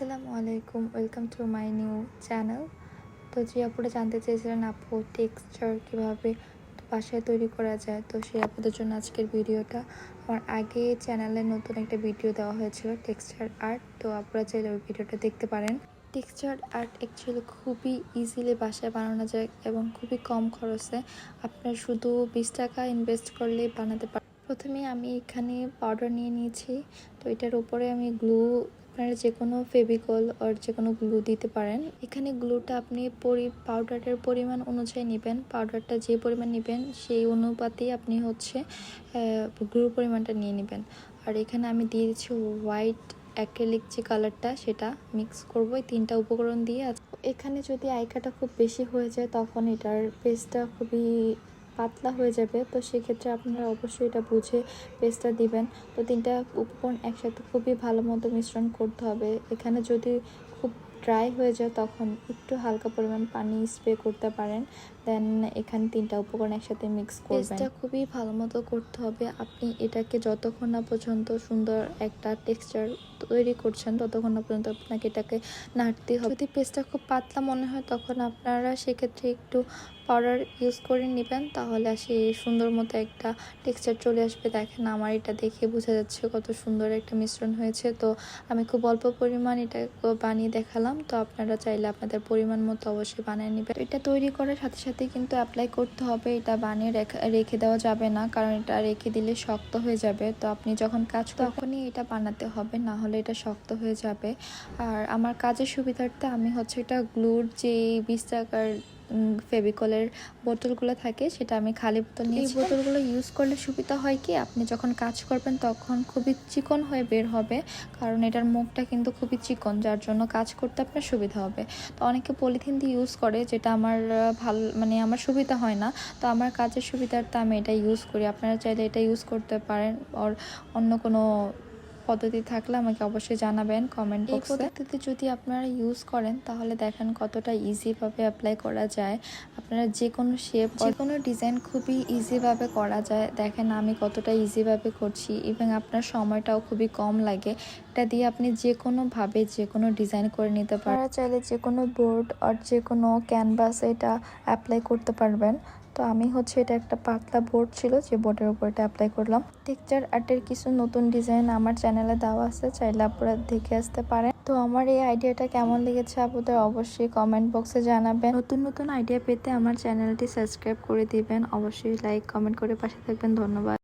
আসসালামু আলাইকুম welcome to my new channel তো যে আপুরা জানতে চেয়েছিলেন, আপু টেক্সচার কীভাবে বাসায় তৈরি করা যায়, তো সেই আপুদের জন্য আজকের ভিডিওটা। আমার আগে চ্যানেলে নতুন একটা ভিডিও দেওয়া হয়েছিল টেক্সচার আর্ট তো আপনারা চাইলে ওই ভিডিওটা দেখতে পারেন। টেক্সচার আর্ট অ্যাকচুয়ালি খুবই ইজিলি বাসায় বানানো যায় এবং খুবই কম খরচে আপনার শুধু বিশ টাকা ইনভেস্ট করলেই বানাতে পারেন প্রথমে আমি এখানে পাউডার নিয়ে নিয়েছি, তো এটার উপরে আমি গ্লু আপনারা যে কোনো ফেভিকল আর যে কোনো গ্লু দিতে পারেন, এখানে গ্লুটা আপনি পরি পাউডারের পরিমাণ অনুযায়ী নেবেন। পাউডারটা যে পরিমাণ নেবেন, সেই অনুপাতেই আপনি হচ্ছে গ্লুর পরিমাণটা নিয়ে নেবেন। আর এখানে আমি দিয়ে দিচ্ছি হোয়াইট অ্যাক্রেলিক যে কালারটা সেটা মিক্স করব এই তিনটা উপকরণ দিয়ে। এখানে যদি আইকাটা খুব বেশি হয়ে যায়, তখন এটার পেস্টটা খুবই পাতলা হয়ে যাবে, তো সেক্ষেত্রে আপনারা অবশ্যই এটা বুঝে পেস্টটা দিবেন। তো তিনটা উপকরণ একসাথে খুবই ভালো মতো মিশ্রণ করতে হবে। এখানে যদি খুব ড্রাই হয়ে যায়, তখন একটু হালকা পরিমাণ পানি স্প্রে করতে পারেন। দেন এখানে তিনটা উপকরণ একসাথে মিক্স করবেন। এটা খুবই ভালো মতো করতে হবে। আপনি এটাকে যতক্ষণ না পর্যন্ত সুন্দর একটা টেক্সচার তৈরি করছেন, ততক্ষণ না পর্যন্ত আপনাকে এটাকে নাড়তে হবে। যদি পেস্টটা খুব পাতলা মনে হয়, তখন আপনারা সেক্ষেত্রে একটু পাউডার ইউজ করে নেবেন, তাহলে সে সুন্দর মতো একটা টেক্সচার চলে আসবে। দেখেন আমার এটা দেখে বোঝা যাচ্ছে কত সুন্দর একটা মিশ্রণ হয়েছে। তো আমি খুব অল্প পরিমাণ এটা বানিয়ে দেখালাম। তো আপনারা চাইলে আপনাদের পরিমাণ মতো অবশ্যই বানিয়ে নেবেন। এটা তৈরি করার সাথে সাথে কিন্তু অ্যাপ্লাই করতে হবে, এটা বানিয়ে রেখে দেওয়া যাবে না, কারণ এটা রেখে দিলে শক্ত হয়ে যাবে। তো আপনি যখন কাজ তখনই এটা বানাতে হবে, না হলে এটা শক্ত হয়ে যাবে। আর আমার কাজের সুবিধার্থে আমি হচ্ছে এটা গ্লুর যে বিশ টাকার ফেভিকলের বোতলগুলো থাকে সেটা আমি খালি বোতল নিয়ে এই বোতলগুলো ইউজ করলে সুবিধা হয় কি? আপনি যখন কাজ করবেন তখন খুবই চিকন হয়ে বের হবে কারণ এটার মুখটা কিন্তু খুবই চিকন যার জন্য কাজ করতে আপনার সুবিধা হবে। তো অনেকে পলিথিন দিয়ে ইউজ করে যেটা আমার ভালো মানে আমার সুবিধা হয় না। তো আমার কাজের সুবিধার্থে আমি এটা ইউজ করি। আপনারা চাইলে এটা ইউজ করতে পারেন আর অন্য কোনো পদ্ধতি থাকলে আমাকে অবশ্যই জানাবেন কমেন্ট বক্সে পদ্ধতিতে যদি আপনারা ইউজ করেন তাহলে দেখেন কতটা ইজিভাবে অ্যাপ্লাই করা যায়। আপনারা যে কোনো শেপ যে কোনো ডিজাইন খুবই ইজিভাবে করা যায়। দেখেন আমি কতটা ইজিভাবে করছি এবং আপনার সময়টাও খুবই কম লাগে। এটা দিয়ে আপনি যে কোনোভাবে যে কোনো ডিজাইন করে নিতে পারেন চাইলে যে কোনো বোর্ড আর যে কোনো ক্যানভাস এটা অ্যাপ্লাই করতে পারবেন। তো আমি হচ্ছে এটা একটা পাতলা বোর্ড ছিল, যে বোর্ডের উপর এটা অ্যাপ্লাই করলাম। টেক্সচার আর্টের কিছু নতুন ডিজাইন আমার চ্যানেলে দেওয়া আছে, চাইলে আপনারা দেখে আসতে পারেন। তো আমার এই আইডিয়াটা কেমন লেগেছে আপনাদের অবশ্যই কমেন্ট বক্সে জানাবেন। নতুন নতুন আইডিয়া পেতে আমার চ্যানেলটি সাবস্ক্রাইব করে দিবেন। অবশ্যই লাইক কমেন্ট করে পাশে থাকবেন। ধন্যবাদ।